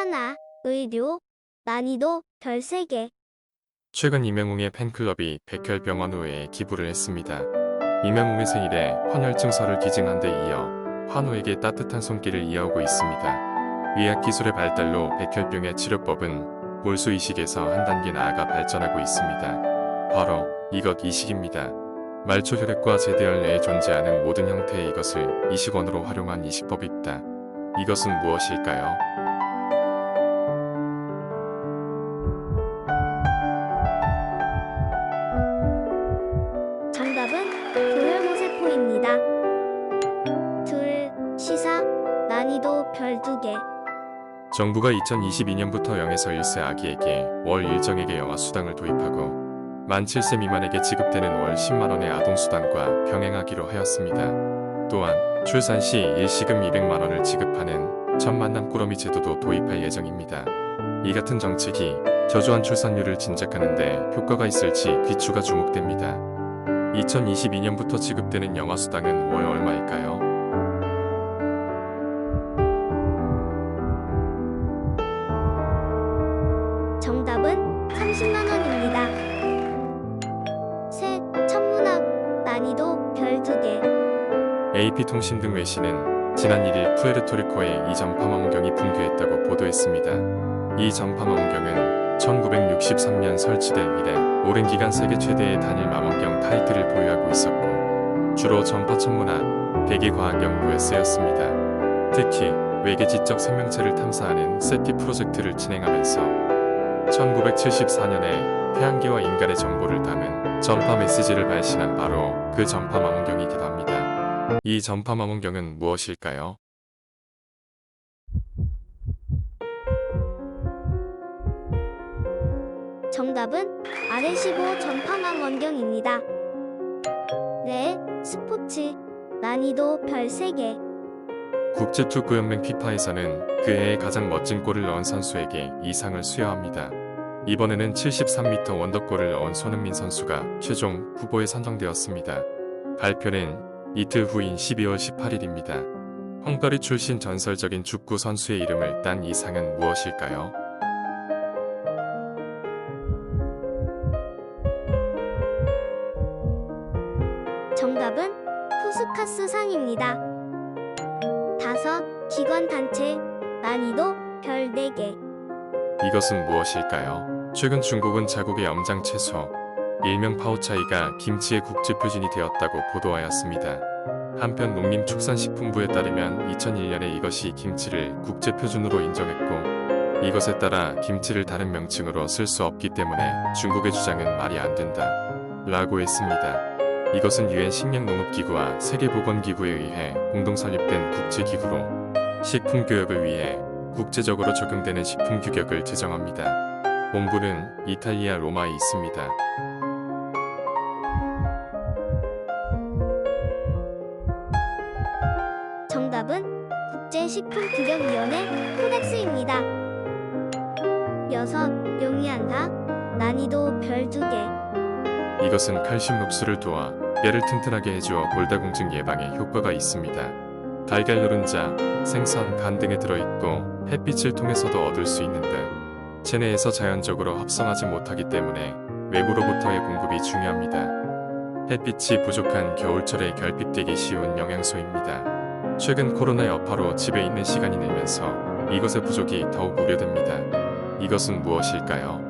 하나, 의료, 난이도 별 3개. 최근 이명웅의 팬클럽이 백혈병원우에 기부를 했습니다. 이명웅의 생일에 헌혈증서를 기증한 데 이어 환우에게 따뜻한 손길을 이어오고 있습니다. 의학 기술의 발달로 백혈병의 치료법은 몰수 이식에서 한 단계 나아가 발전하고 있습니다. 바로 이것 이식입니다. 말초 혈액과 제대혈 내에 존재하는 모든 형태의 이것을 이식원으로 활용한 이식법이 있다. 이것은 무엇일까요? 정부가 2022년부터 0에서 1세 아기에게 월 일정액의 영아 수당을 도입하고 만 7세 미만에게 지급되는 월 10만 원의 아동 수당과 병행하기로 하였습니다. 또한 출산 시 일시금 200만 원을 지급하는 첫 만남 꾸러미 제도도 도입할 예정입니다. 이 같은 정책이 저조한 출산율을 진작하는데 효과가 있을지 귀추가 주목됩니다. 2022년부터 지급되는 영아 수당은 월 얼마일까요? 정답은 30만 원입니다. 셋, 천문학, 난이도 별 2개. AP통신 등 외신은 지난 1일 푸에르토리코에 이 전파망원경이 붕괴했다고 보도했습니다. 이 전파망원경은 1963년 설치된 이래 오랜 기간 세계 최대의 단일 망원경 타이틀을 보유하고 있었고 주로 전파 천문학, 대기과학 연구에 쓰였습니다. 특히 외계 지적 생명체를 탐사하는 세티 프로젝트를 진행하면서 1974년에 태양계와 인간의 정보를 담은 전파 메시지를 발신한 바로 그 전파 망원경이기도 합니다. 이 전파 망원경은 무엇일까요? 정답은 아레시보 전파망 원경입니다. 네, 스포츠, 난이도 별 3개. 국제축구연맹 피파에서는 그 해에 가장 멋진 골을 넣은 선수에게 이 상을 수여합니다. 이번에는 73m 원더골을 넣은 손흥민 선수가 최종 후보에 선정되었습니다. 발표는 이틀 후인 12월 18일입니다. 헝가리 출신 전설적인 축구 선수의 이름을 딴 이 상은 무엇일까요? 정답은 푸스카스 상입니다. 다섯, 기관 단체, 난이도 별 4개. 이것은 무엇일까요? 최근 중국은 자국의 염장 채소, 일명 파오차이가 김치의 국제 표준이 되었다고 보도하였습니다. 한편 농림축산식품부에 따르면 2001년에 이것이 김치를 국제 표준으로 인정했고 이것에 따라 김치를 다른 명칭으로 쓸 수 없기 때문에 중국의 주장은 말이 안 된다. 라고 했습니다. 이것은 유엔 식량농업기구와 세계보건기구에 의해 공동 설립된 국제기구로 식품 교역을 위해 국제적으로 적용되는 식품 규격을 제정합니다. 본부는 이탈리아 로마에 있습니다. 정답은 국제식품규격위원회 코덱스입니다. 여섯, 용이한다, 난이도 별 2개. 이것은 칼슘 흡수를 도와 뼈를 튼튼하게 해주어 골다공증 예방에 효과가 있습니다. 달걀 노른자, 생선, 간 등에 들어있고 햇빛을 통해서도 얻을 수 있는 등 체내에서 자연적으로 합성하지 못하기 때문에 외부로부터의 공급이 중요합니다. 햇빛이 부족한 겨울철에 결핍되기 쉬운 영양소입니다. 최근 코로나 여파로 집에 있는 시간이 늘면서 이것의 부족이 더욱 우려됩니다. 이것은 무엇일까요?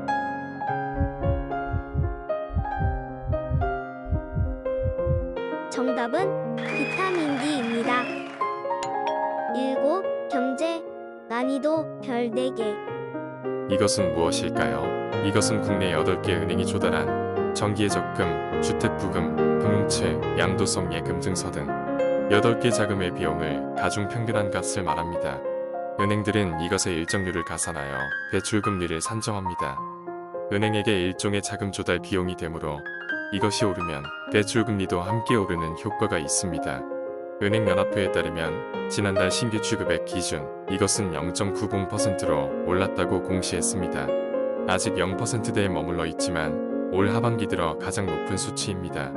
정답은 비타민 D입니다. 난이도 별 4개. 이것은 무엇일까요? 이것은 국내 8개 은행이 조달한 정기의 적금, 주택부금, 금융채, 양도성 예금 증서 등 8개 자금의 비용을 가중 평균한 값을 말합니다. 은행들은 이것의 일정률을 가산하여 대출금리를 산정합니다. 은행에게 일종의 자금 조달 비용이 되므로 이것이 오르면 대출금리도 함께 오르는 효과가 있습니다. 은행연합회에 따르면 지난달 신규 취급액 기준 이것은 0.90%로 올랐다고 공시했습니다. 아직 0%대에 머물러 있지만 올 하반기 들어 가장 높은 수치입니다.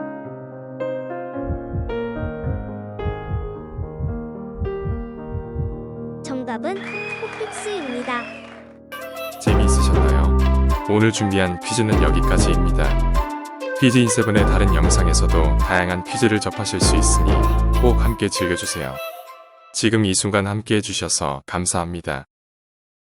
정답은 코픽스입니다. 오늘 준비한 퀴즈는 여기까지입니다. 퀴즈인세븐의 다른 영상에서도 다양한 퀴즈를 접하실 수 있으니 꼭 함께 즐겨주세요. 지금 이 순간 함께 해주셔서 감사합니다.